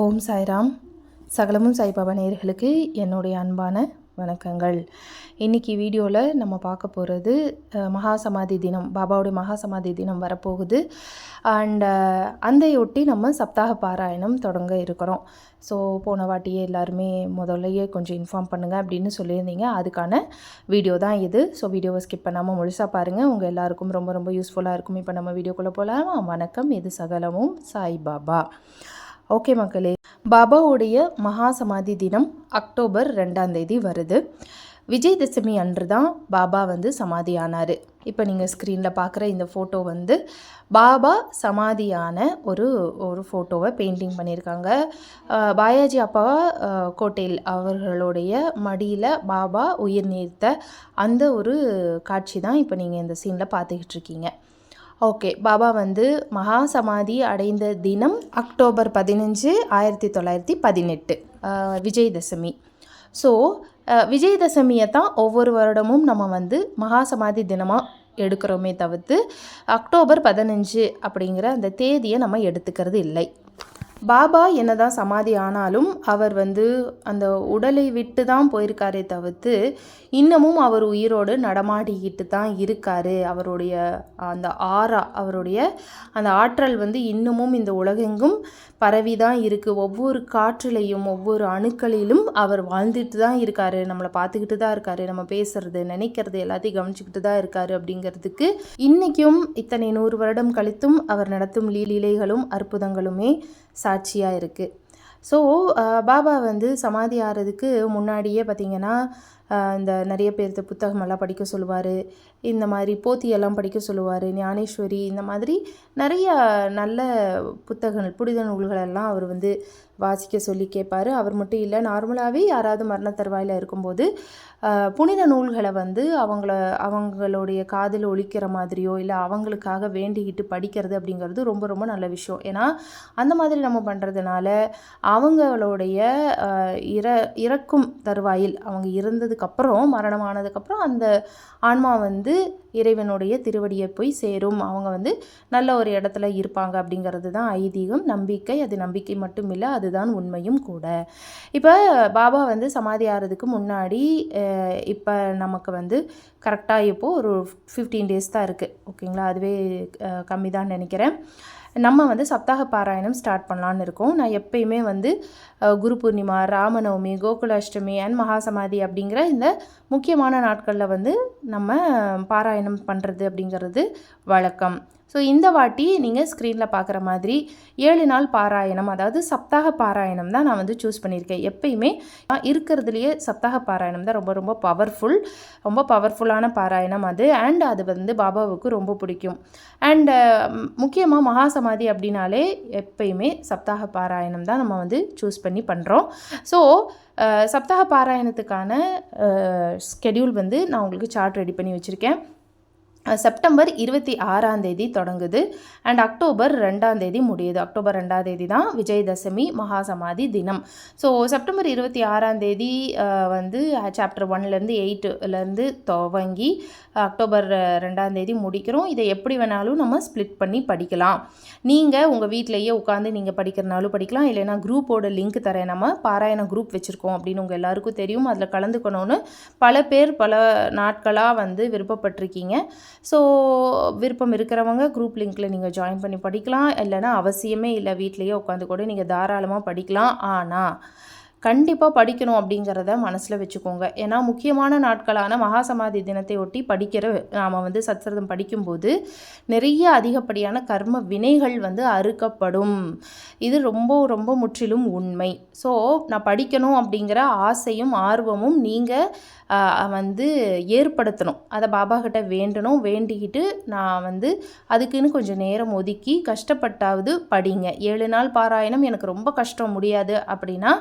ஓம் சாய்ராம். சகலமும் சாய்பாபா நேர்களுக்கு என்னுடைய அன்பான வணக்கங்கள். இன்றைக்கி வீடியோவில் நம்ம பார்க்க போகிறது மகா சமாதி தினம் பாபாவுடைய மகா சமாதி தினம் வரப்போகுது. அண்ட் அந்தையொட்டி நம்ம சப்தாக பாராயணம் தொடங்க இருக்கிறோம். ஸோ போன வாட்டியே எல்லாருமே முதல்லையே கொஞ்சம் இன்ஃபார்ம் பண்ணுங்கள் அப்படின்னு சொல்லியிருந்தீங்க. அதுக்கான வீடியோ தான் இது. ஸோ வீடியோவை ஸ்கிப் பண்ணாமல் முழுசாக பாருங்கள் உங்கள் எல்லாருக்கும் ரொம்ப ரொம்ப யூஸ்ஃபுல்லாக இருக்கும். இப்போ நம்ம வீடியோக்குள்ளே போகலாம். வணக்கம். இது சகலமும் சாய்பாபா. ஓகே மக்களே பாபாவுடைய மகா சமாதி தினம் அக்டோபர் ரெண்டாம் தேதி வருது. விஜயதசமி அன்று தான் பாபா வந்து சமாதியானார். இப்போ நீங்கள் ஸ்க்ரீனில் பார்க்குற இந்த ஃபோட்டோ வந்து பாபா சமாதியான ஒரு ஒரு ஃபோட்டோவை பெயிண்டிங் பண்ணியிருக்காங்க பாயாஜி அப்பா கோட்டையில் அவர்களுடைய மடியில் பாபா உயிர் நீர்த்த அந்த ஒரு காட்சி தான் இப்போ நீங்கள் இந்த சீனில் பார்த்துக்கிட்டு இருக்கீங்க. ஓகே பாபா வந்து மகா சமாதி அடைந்த தினம் அக்டோபர் பதினஞ்சு ஆயிரத்தி தொள்ளாயிரத்தி பதினெட்டு விஜயதசமி. ஸோ விஜயதசமியை தான் ஒவ்வொரு வருடமும் நம்ம வந்து மகா சமாதி தினமாக எடுக்கிறோமே தவிர்த்து அக்டோபர் பதினஞ்சு அப்படிங்கிற அந்த தேதியை நம்ம எடுத்துக்கிறது இல்லை. பாபா என்னதான் சமாதி ஆனாலும் அவர் வந்து அந்த உடலை விட்டு தான் போயிருக்காரே தவிர்த்து இன்னமும் அவர் உயிரோடு நடமாடிக்கிட்டு தான் இருக்கார். அவருடைய அந்த ஆறா அவருடைய அந்த ஆற்றல் வந்து இன்னமும் இந்த உலகெங்கும் பரவி தான் இருக்குது ஒவ்வொரு காற்றிலையும் ஒவ்வொரு அணுக்களிலும் அவர் வாழ்ந்துட்டு தான் இருக்காரு. நம்மளை பார்த்துக்கிட்டு தான் இருக்காரு. நம்ம பேசுறது நினைக்கிறது எல்லாத்தையும் கவனிச்சுக்கிட்டு தான் இருக்காரு அப்படிங்கிறதுக்கு இன்றைக்கும் இத்தனை நூறு வருடம் கழித்தும் அவர் நடத்தும் லீலைகளும் அற்புதங்களுமே சாட்சியாக இருக்குது ஸோ பாபா வந்து சமாதி ஆகிறதுக்கு முன்னாடியே பார்த்திங்கன்னா இந்த நிறைய பேர்த்த புத்தகமெல்லாம் படிக்க சொல்லுவார். இந்த மாதிரி போத்தியெல்லாம் படிக்க சொல்லுவார். ஞானேஸ்வரி இந்த மாதிரி நிறைய நல்ல புத்தகங்கள் புனித நூல்களெல்லாம் அவர் வந்து வாசிக்க சொல்லி கேட்பார். அவர் மட்டும் இல்லை நார்மலாகவே யாராவது மரண தருவாயில் இருக்கும்போது புனித நூல்களை வந்து அவங்கள அவங்களுடைய காதில் ஒழிக்கிற மாதிரியோ இல்லை அவங்களுக்காக வேண்டிக்கிட்டு படிக்கிறது அப்படிங்கிறது ரொம்ப ரொம்ப நல்ல விஷயம். ஏன்னா அந்த மாதிரி நம்ம பண்ணுறதுனால அவங்களுடைய இற இறக்கும் தருவாயில் அவங்க இறந்ததுக்கப்புறம் மரணமானதுக்கப்புறம் அந்த ஆன்மா வந்து இறைவனுடைய திருவடியை போய் சேரும். அவங்க வந்து நல்ல ஒரு இடத்துல இருப்பாங்க அப்படிங்கிறது தான் ஐதீகம். நம்பிக்கை. அது நம்பிக்கை மட்டும் இல்லை அதுதான் உண்மையும் கூட. இப்போ பாபா வந்து சமாதி ஆகிறதுக்கு முன்னாடி இப்போ நமக்கு வந்து கரெக்டாக இப்போது ஒரு ஃபிஃப்டீன் டேஸ் தான் இருக்குது ஓகேங்களா? அதுவே கம்மி தான் நினைக்கிறேன். நம்ம வந்து சப்தாக பாராயணம் ஸ்டார்ட் பண்ணலான்னு இருக்கோம். நான் எப்பயுமே வந்து குரு பூர்ணிமா ராமநவமி கோகுலாஷ்டமி அண்ட் மகாசமாதி அப்படிங்கிற இந்த முக்கியமான நாட்களில் வந்து நம்ம பாராயணம் பண்ணுறது அப்படிங்கிறது வழக்கம். ஸோ இந்த வாட்டி நீங்கள் ஸ்க்ரீனில் பார்க்குற மாதிரி ஏழு நாள் பாராயணம் அதாவது சப்தாக பாராயணம் தான் நான் வந்து சூஸ் பண்ணியிருக்கேன். எப்பயுமே நான் இருக்கிறதுலையே சப்தாக பாராயணம் தான் ரொம்ப ரொம்ப பவர்ஃபுல் ரொம்ப பவர்ஃபுல்லான பாராயணம் அது. அண்ட் அது வந்து பாபாவுக்கு ரொம்ப பிடிக்கும். அண்டு முக்கியமாக மகாசமாதி அப்படின்னாலே எப்பயுமே சப்தாக பாராயணம் தான் நம்ம வந்து சூஸ் பண்ணி பண்ணுறோம் ஸோ சப்தாக பாராயணத்துக்கான ஸ்கெடியூல் வந்து நான் உங்களுக்கு சார்ட் ரெடி பண்ணி வச்சுருக்கேன். செப்டம்பர் இருபத்தி ஆறாம் தேதி தொடங்குது. அண்ட் அக்டோபர் ரெண்டாம் தேதி முடியுது. அக்டோபர் ரெண்டாம் தேதி தான் விஜயதசமி மகாசமாதி தினம். ஸோ செப்டம்பர் இருபத்தி ஆறாம் தேதி வந்து சாப்டர் ஒன்லேருந்து எயிட்டுலேருந்து துவங்கி அக்டோபர் ரெண்டாம் தேதி முடிக்கிறோம். இதை எப்படி வேணாலும் நம்ம ஸ்ப்ளிட் பண்ணி படிக்கலாம். நீங்கள் உங்கள் வீட்டிலேயே உட்காந்து நீங்கள் படிக்கிறனாலும் படிக்கலாம். இல்லைன்னா குரூப்போட லிங்க் தரேன். நம்ம பாராயண குரூப் வச்சுருக்கோம் அப்படின்னு உங்கள் எல்லாருக்கும் தெரியும். அதில் கலந்துக்கணும்னு பல பேர் பல நாட்களாக வந்து விருப்பப்பட்டிருக்கீங்க. ஸோ விருப்பம் இருக்கிறவங்க குரூப் லிங்க்கில் நீங்கள் ஜாயின் பண்ணி படிக்கலாம். இல்லைன்னா அவசியமே இல்லை வீட்லேயே உட்காந்து கூட நீங்கள் தாராளமாக படிக்கலாம். ஆனால் கண்டிப்பாக படிக்கணும் அப்படிங்கிறத மனசில் வச்சுக்கோங்க. ஏன்னா முக்கியமான நாட்களான மகாசமாதி தினத்தை ஒட்டி படிக்கிற நாம் வந்து சத்சரதம் படிக்கும்போது நிறைய அதிகப்படியான கர்ம வினைகள் வந்து அறுக்கப்படும். இது ரொம்ப ரொம்ப முற்றிலும் உண்மை. ஸோ நான் படிக்கணும் அப்படிங்கிற ஆசையும் ஆர்வமும் நீங்கள் வந்து ஏற்படுத்தணும். அதை பாபா கிட்ட வேண்டணும் வேண்டிக்கிட்டு நான் வந்து அதுக்குன்னு கொஞ்சம் நேரம் ஒதுக்கி கஷ்டப்பட்டாவது படிங்க. ஏழு நாள் பாராயணம் எனக்கு ரொம்ப கஷ்டம் முடியாது அப்படின்னா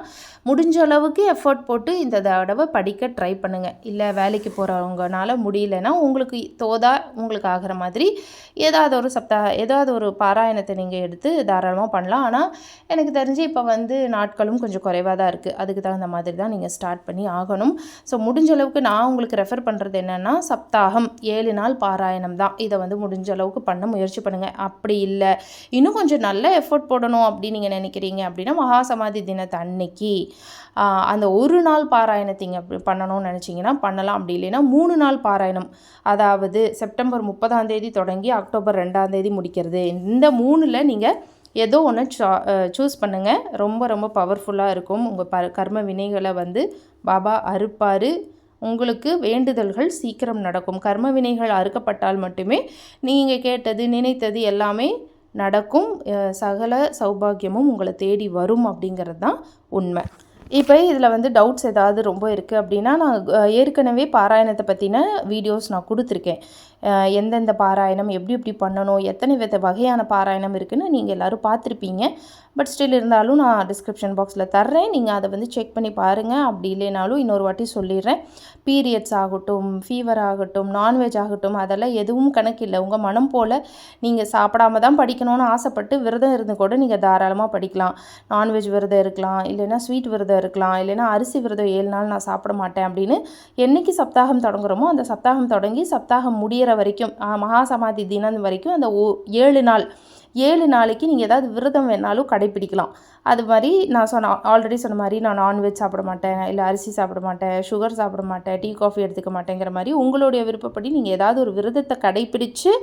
முடிஞ்ச அளவுக்கு எஃபர்ட் போட்டு இந்த தடவை படிக்க ட்ரை பண்ணுங்கள் இல்லை வேலைக்கு போகிறவங்கனால முடியலன்னா உங்களுக்கு தோதா உங்களுக்கு ஆகிற மாதிரி ஏதாவது ஒரு சப்தா ஏதாவது ஒரு பாராயணத்தை நீங்கள் எடுத்து தாராளமாக பண்ணலாம். ஆனால் எனக்கு தெரிஞ்சு இப்போ வந்து நாட்களும் கொஞ்சம் குறைவாக தான் இருக்குது அதுக்கு தகுந்த மாதிரி தான் நீங்கள் ஸ்டார்ட் பண்ணி ஆகணும். ஸோ முடிஞ்ச அளவுக்கு நான் உங்களுக்கு ரெஃபர் பண்ணுறது என்னென்னா சப்தாகம் ஏழு நாள் பாராயணம் தான். இதை வந்து முடிஞ்ச அளவுக்கு பண்ண முயற்சி பண்ணுங்கள் அப்படி இல்லை இன்னும் கொஞ்சம் நல்ல எஃபோர்ட் போடணும் அப்படின்னு நீங்கள் நினைக்கிறீங்க அப்படின்னா மகாசமாதி தினத்தை அன்னைக்கு அந்த ஒரு நாள் பாராயணத்திங்க பண்ணணும்னு நினச்சிங்கன்னா பண்ணலாம். அப்படி இல்லைன்னா மூணு நாள் பாராயணம். அதாவது செப்டம்பர் முப்பதாம் தேதி தொடங்கி அக்டோபர் ரெண்டாம் தேதி முடிக்கிறது. இந்த மூணில் நீங்கள் ஏதோ ஒன்று சூஸ் பண்ணுங்கள் ரொம்ப ரொம்ப பவர்ஃபுல்லாக இருக்கும். உங்கள் ப கர்ம வினைகளை வந்து பாபா அறுப்பார். உங்களுக்கு வேண்டுதல்கள் சீக்கிரம் நடக்கும். கர்ம வினைகள் அறுக்கப்பட்டால் மட்டுமே நீங்கள் கேட்டது நினைத்தது எல்லாமே நடக்கும். சகல சௌபாகியமும் உங்களை தேடி வரும் அப்படிங்கிறது தான் உண்மை. இப்போ இதில் வந்து டவுட்ஸ் ஏதாவது ரொம்ப இருக்குது அப்படின்னா நான் ஏற்கனவே பாராயணத்தை பற்றின வீடியோஸ் நான் கொடுத்துருக்கேன். எந்தெந்த பாராயணம் எப்படி எப்படி பண்ணணும் எத்தனை வித வகையான பாராயணம் இருக்குதுன்னு நீங்கள் எல்லோரும் பார்த்துருப்பீங்க. பட் ஸ்டில் இருந்தாலும் நான் டிஸ்கிரிப்ஷன் பாக்ஸில் தர்றேன். நீங்கள் அதை வந்து செக் பண்ணி பாருங்கள் அப்படி இல்லைனாலும் இன்னொரு வாட்டி சொல்லிடுறேன். பீரியட்ஸ் ஆகட்டும் ஃபீவர் ஆகட்டும் நான்வெஜ் ஆகட்டும் அதெல்லாம் எதுவும் கணக்கு இல்லை. உங்கள் மனம் போல் நீங்கள் சாப்பிடாம தான் படிக்கணும்னு ஆசைப்பட்டு விரதம் இருந்து கூட நீங்கள் தாராளமாக படிக்கலாம். நான்வெஜ் விரதம் இருக்கலாம் இல்லைன்னா ஸ்வீட் விரதம் இருக்கலாம் இல்லைன்னா அரிசி விரதம் ஏழு நாள் நான் சாப்பிட மாட்டேன் அப்படின்னு என்றைக்கு சப்தாகம் தொடங்குறோமோ அந்த சப்தாகம் தொடங்கி சப்தாகம் முடிகிற வரைக்கும் மகா சமாதி தினம் வரைக்கும் அந்த ஓ ஏழு நாள் ஏழு நாளைக்கு நீங்கள் ஏதாவது விரதம் வேணாலும் கடைப்பிடிக்கலாம். அது மாதிரி நான் சொன்ன ஆல்ரெடி சொன்ன மாதிரி நான் நான்வெஜ் சாப்பிட மாட்டேன் இல்லை அரிசி சாப்பிட மாட்டேன் சுகர் சாப்பிட மாட்டேன் டீ காஃபி எடுத்துக்க மாட்டேங்கிற மாதிரி உங்களுடைய விருப்பப்படி நீங்கள் ஏதாவது ஒரு விரதத்தை கடைப்பிடிச்சு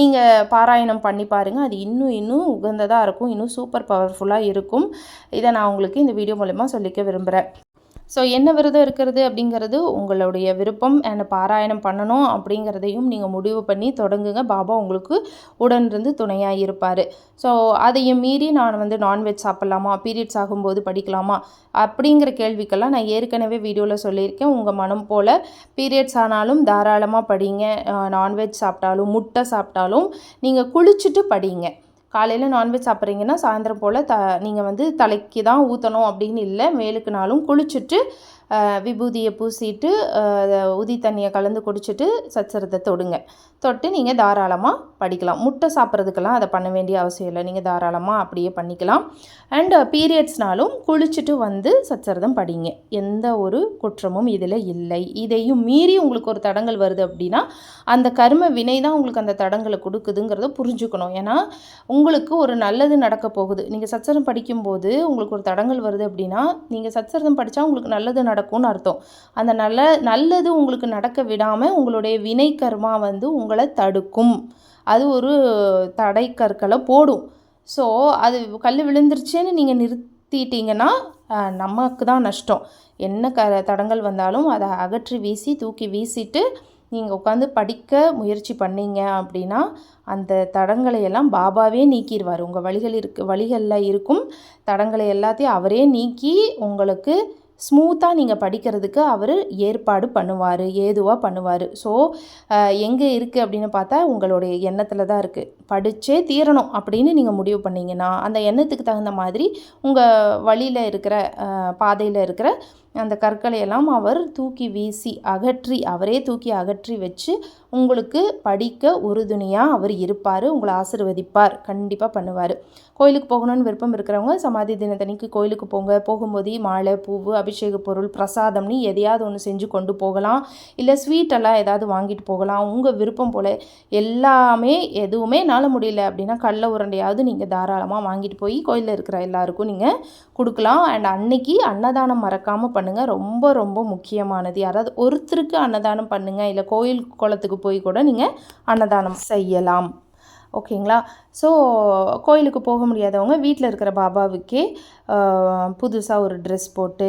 நீங்கள் பாராயணம் பண்ணி பாருங்கள் அது இன்னும் இன்னும் உகந்ததாக இருக்கும் இன்னும் சூப்பர் பவர்ஃபுல்லாக இருக்கும். இதை நான் உங்களுக்கு இந்த வீடியோ மூலயமா சொல்லிக்க விரும்புகிறேன் ஸோ என்ன விரதம் இருக்கிறது அப்படிங்கிறது உங்களுடைய விருப்பம் அண்ட் பாராயணம் பண்ணணும் அப்படிங்கிறதையும் நீங்கள் முடிவு பண்ணி தொடங்குங்க. பாபா உங்களுக்கு உடனிருந்து துணையாக இருப்பார். ஸோ அதையும் மீறி நான் வந்து நான்வெஜ் சாப்பிட்லாமா? பீரியட்ஸ் ஆகும்போது படிக்கலாமா? அப்படிங்கிற கேள்விக்கெல்லாம் நான் ஏற்கனவே வீடியோவில் சொல்லியிருக்கேன். உங்கள் மனம் போல் பீரியட்ஸ் ஆனாலும் தாராளமாக படிங்க. நான்வெஜ் சாப்பிட்டாலும் முட்டை சாப்பிட்டாலும் நீங்கள் குளிச்சுட்டு படிங்க. காலையில் நான்வெஜ் சாப்பிட்றீங்கன்னா சாயந்தரம் போல் த நீங்கள் வந்து தலைக்கு தான் ஊற்றணும் அப்படின்னு இல்லை மேலுக்குனாலும் குளிச்சுட்டு விபூதியை பூசிட்டு உதி தண்ணியை கலந்து குடிச்சிட்டு சச்சரத்தை தொடுங்க. தொட்டு நீங்கள் தாராளமாக படிக்கலாம். முட்டை சாப்பிட்றதுக்கெல்லாம் அதை பண்ண வேண்டிய அவசியம் இல்லை. நீங்கள் தாராளமாக அப்படியே பண்ணிக்கலாம். அண்ட் பீரியட்ஸ்னாலும் குளிச்சுட்டு வந்து சச்சரதம் படிங்க. எந்த ஒரு குற்றமும் இதில் இல்லை. இதையும் மீறி உங்களுக்கு ஒரு தடங்கள் வருது அப்படின்னா அந்த கர்ம வினை தான் உங்களுக்கு அந்த தடங்களை கொடுக்குதுங்கிறத புரிஞ்சுக்கணும். ஏன்னா உங்களுக்கு ஒரு நல்லது நடக்க போகுது. நீங்கள் சச்சரம் படிக்கும்போது உங்களுக்கு ஒரு தடங்கள் வருது அப்படின்னா நீங்கள் சச்சரதம் படித்தா உங்களுக்கு நல்லது நட நடக்கும்னு அர்த்தம். அந்த நல்ல நல்லது உங்களுக்கு நடக்க விடாமல் உங்களுடைய வினை கர்மா வந்து உங்களை தடுக்கும். அது ஒரு தடை கற்களை போடும். ஸோ அது கல் விழுந்துருச்சுன்னு நீங்கள் நிறுத்திட்டீங்கன்னா நமக்கு தான் நஷ்டம். என்ன க தடங்கள் வந்தாலும் அதை அகற்றி வீசி தூக்கி வீசிட்டு நீங்கள் உட்காந்து படிக்க முயற்சி பண்ணீங்க அப்படின்னா அந்த தடங்களை எல்லாம் பாபாவே நீக்கிடுவார் உங்கள் வழிகள் இருக்கு வழிகளில் இருக்கும் தடங்களை எல்லாத்தையும் அவரே நீக்கி உங்களுக்கு ஸ்மூத்தாக நீங்கள் படிக்கிறதுக்கு அவர் ஏற்பாடு பண்ணுவார் ஏதுவாக பண்ணுவார். ஸோ எங்கே இருக்குது அப்படின்னு பார்த்தா உங்களுடைய எண்ணத்தில் தான் இருக்குது படித்தே தீரணும் அப்படின்னு நீங்கள் முடிவு பண்ணிங்கன்னா அந்த எண்ணத்துக்கு தகுந்த மாதிரி உங்கள் வழியில் இருக்கிற பாதையில் இருக்கிற அந்த கற்களை எல்லாம் அவர் தூக்கி வீசி அகற்றி அவரே தூக்கி அகற்றி வச்சு உங்களுக்கு படிக்க உறுதுணையாக அவர் இருப்பார் உங்களை ஆசிர்வதிப்பார் கண்டிப்பாக பண்ணுவார். கோயிலுக்கு போகணும்னு விருப்பம் இருக்கிறவங்க சமாதி தினத்தன்னைக்கு கோயிலுக்கு போங்க. போகும்போது மாலை பூவு அபிஷேக பொருள் பிரசாதம்னு எதையாவது ஒன்று செஞ்சு கொண்டு போகலாம். இல்லை ஸ்வீட்டெல்லாம் ஏதாவது வாங்கிட்டு போகலாம். உங்கள் விருப்பம் போல் எல்லாமே எதுவுமே என்னால் முடியல அப்படின்னா கடல உருண்டையாவது நீங்கள் தாராளமாக வாங்கிட்டு போய் கோயிலில் இருக்கிற எல்லாருக்கும் நீங்கள் கொடுக்கலாம். அண்ட் அன்னைக்கு அன்னதானம் மறக்காமல் பண்ணுங்கள் ரொம்ப ரொம்ப முக்கியமானது. யாராவது ஒருத்தருக்கு அன்னதானம் பண்ணுங்கள் இல்லை கோயில் குளத்துக்கு போய் கூட நீங்கள் அன்னதானம் செய்யலாம். ஓகேங்களா? ஸோ கோயிலுக்கு போக முடியாதவங்க வீட்டில் இருக்கிற பாபாவுக்கே புதுசாக ஒரு ட்ரெஸ் போட்டு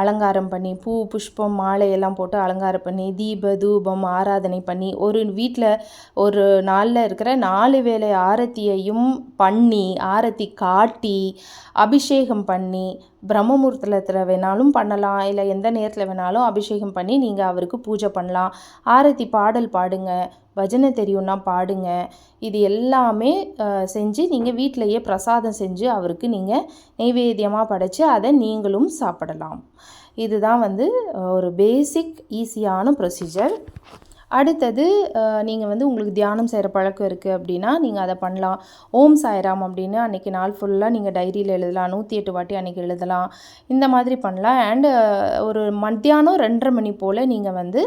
அலங்காரம் பண்ணி பூ புஷ்பம் மாலையெல்லாம் போட்டு அலங்காரம் பண்ணி தீப தூபம் ஆராதனை பண்ணி ஒரு வீட்டில் ஒரு நாளில் இருக்கிற நாலு வேலை ஆரத்தியையும் பண்ணி ஆரத்தி காட்டி அபிஷேகம் பண்ணி பிரம்மமுகூர்த்தத்தில் வேணாலும் பண்ணலாம். இல்லை எந்த நேரத்தில் வேணாலும் அபிஷேகம் பண்ணி நீங்கள் அவருக்கு பூஜை பண்ணலாம். ஆரத்தி பாடல் பாடுங்க. பஜனை தெரியும்னா பாடுங்க. இது எல்லாமே செஞ்சு நீங்கள் வீட்டிலையே பிரசாதம் செஞ்சு அவருக்கு நீங்கள் நைவேத்தியமாக படைச்சு அதை நீங்களும் சாப்பிடலாம். இதுதான் வந்து ஒரு பேசிக் ஈஸியான ப்ரொசீஜர் அடுத்தது நீங்கள் வந்து உங்களுக்கு தியானம் செய்கிற பழக்கம் இருக்குது அப்படின்னா நீங்கள் அதை பண்ணலாம். ஓம் சாய்ராம் அப்படின்னு அன்றைக்கி நாள் ஃபுல்லாக நீங்கள் டைரியில் எழுதலாம். நூற்றி எட்டு வாட்டி அன்றைக்கி எழுதலாம். இந்த மாதிரி பண்ணலாம். அண்டு ஒரு மத்தியானம் ரெண்டரை மணி போல் நீங்கள் வந்து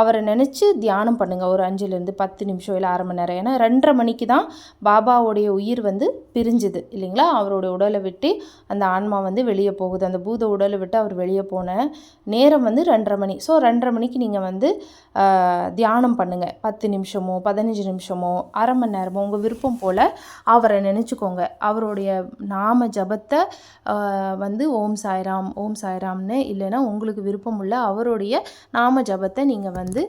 அவரை நினச்சி தியானம் பண்ணுங்கள் ஒரு அஞ்சுலேருந்து பத்து நிமிஷம் இல்லை அரை மணி நேரம். ஏன்னா ரெண்டரை மணிக்கு தான் பாபாவுடைய உயிர் வந்து பிரிஞ்சுது இல்லைங்களா? அவருடைய உடலை விட்டு அந்த ஆன்மா வந்து வெளியே போகுது. அந்த பூத உடலை விட்டு அவர் வெளியே போன நேரம் வந்து ரெண்டரை மணி. ஸோ ரெண்டரை மணிக்கு நீங்கள் வந்து தியானம் பண்ணுங்கள் பத்து நிமிஷமோ பதினஞ்சு நிமிஷமோ அரை மணி நேரமோ உங்கள் விருப்பம் போல் அவரை நினச்சிக்கோங்க. அவருடைய நாம ஜபத்தை வந்து ஓம் சாய்ராம் ஓம் சாய்ராம்னு இல்லைன்னா உங்களுக்கு விருப்பம் உள்ள அவருடைய நாம ஜபத்தை நீங்கள் வந்து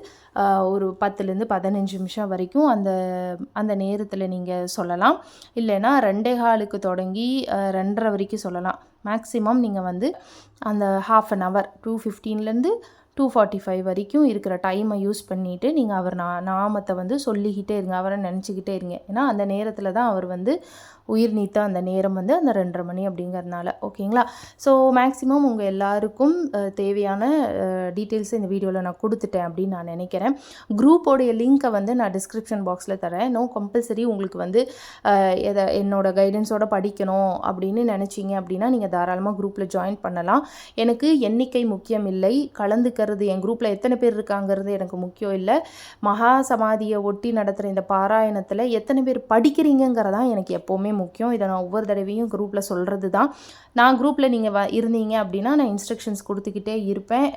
ஒரு பத்துலேருந்து பதினஞ்சு நிமிஷம் வரைக்கும் அந்த அந்த நேரத்தில் நீங்கள் சொல்லலாம். இல்லைன்னா ரெண்டே காலுக்கு தொடங்கி ரெண்டரை வரைக்கும் சொல்லலாம். மேக்ஸிமம் நீங்கள் வந்து அந்த ஹாஃப் அன் ஹவர் டூ ஃபிஃப்டீன்லேருந்து டூ ஃபார்ட்டி ஃபைவ் வரைக்கும் இருக்கிற டைமை யூஸ் பண்ணிவிட்டு நீங்கள் அவர் நா நாமத்தை வந்து சொல்லிக்கிட்டே இருங்க அவரை நினச்சிக்கிட்டே இருங்க. ஏன்னா அந்த நேரத்தில் தான் அவர் வந்து உயிர் நீத்த அந்த நேரம் வந்து அந்த ரெண்டரை மணி அப்படிங்கிறதுனால ஓகேங்களா? ஸோ மேக்ஸிமம் உங்கள் எல்லாருக்கும் தேவையான டீட்டெயில்ஸ் இந்த வீடியோவில் நான் கொடுத்துட்டேன் அப்படின்னு நான் நினைக்கிறேன். குரூப்போடைய லிங்க்கை வந்து நான் டிஸ்கிரிப்ஷன் பாக்ஸில் தரேன். நோ கம்பல்சரி உங்களுக்கு வந்து எதை என்னோட கைடன்ஸோட படிக்கணும் அப்படின்னு நினச்சிங்க அப்படின்னா நீங்கள் தாராளமாக குரூப்பில் ஜாயின் பண்ணலாம். எனக்கு எண்ணிக்கை முக்கியம் இல்லை. கலந்துக்கிறது என் குரூப்பில் எத்தனை பேர் இருக்காங்கிறது எனக்கு முக்கியம் இல்லை. மகா சமாதியை ஒட்டி நடத்துகிற இந்த பாராயணத்தில் எத்தனை பேர் படிக்கிறீங்கிறதான் எனக்கு எப்போவுமே முக்கியம். இதை நான் ஒவ்வொரு தடவையும் குரூப்பில் சொல்கிறது தான் நான் குரூப்பில் நீங்கள் வ இருந்தீங்க அப்படின்னா நான் இன்ஸ்ட்ரக்ஷன்ஸ் கொடுத்துக்கிட்டே இருப்பேன்.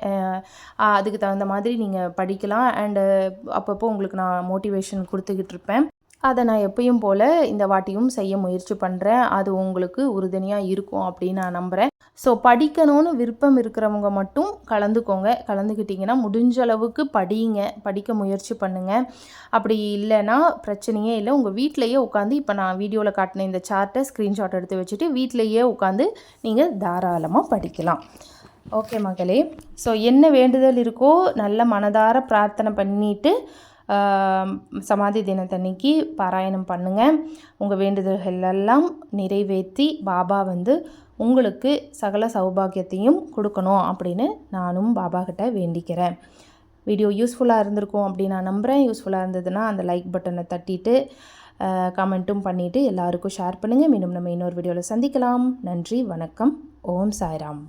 அதுக்கு தகுந்த மாதிரி நீங்கள் படிக்கலாம். அண்டு அப்பப்போ உங்களுக்கு நான் மோட்டிவேஷன் கொடுத்துக்கிட்டு இருப்பேன். அதை நான் எப்பயும் போல் இந்த வாட்டியும் செய்ய முயற்சி பண்ணுறேன் அது உங்களுக்கு உறுதுணையாக இருக்கும் அப்படின்னு நான் நம்புகிறேன் ஸோ படிக்கணும்னு விருப்பம் இருக்கிறவங்க மட்டும் கலந்துக்கோங்க. கலந்துக்கிட்டிங்கன்னா முடிஞ்ச அளவுக்கு படியுங்க படிக்க முயற்சி பண்ணுங்கள் அப்படி இல்லைன்னா பிரச்சனையே இல்லை. உங்கள் வீட்டிலையே உட்காந்து இப்போ நான் வீடியோவில் காட்டின இந்த சார்ட்டை ஸ்க்ரீன்ஷாட் எடுத்து வச்சுட்டு வீட்டிலையே உட்காந்து நீங்கள் தாராளமாக படிக்கலாம். ஓகே மகளே. ஸோ என்ன வேண்டுதல் இருக்கோ நல்ல மனதார பிரார்த்தனை பண்ணிவிட்டு சமாதி தினத்தன்னைக்கு பாராயணம் பண்ணுங்கள் உங்கள் வேண்டுதல்கள் எல்லாம் நிறைவேற்றி பாபா வந்து உங்களுக்கு சகல சௌபாகியத்தையும் கொடுக்கணும் அப்படின்னு நானும் பாபா கிட்ட வேண்டிக்கிறேன். வீடியோ யூஸ்ஃபுல்லாக இருந்திருக்கும் அப்படின்னு நான் நம்புகிறேன் யூஸ்ஃபுல்லாக இருந்ததுன்னா அந்த லைக் பட்டனை தட்டிட்டு கமெண்ட்டும் பண்ணிவிட்டு எல்லாருக்கும் ஷேர் பண்ணுங்கள் மீண்டும் நம்ம இன்னொரு வீடியோவில் சந்திக்கலாம். நன்றி வணக்கம். ஓம் சாய்ராம்.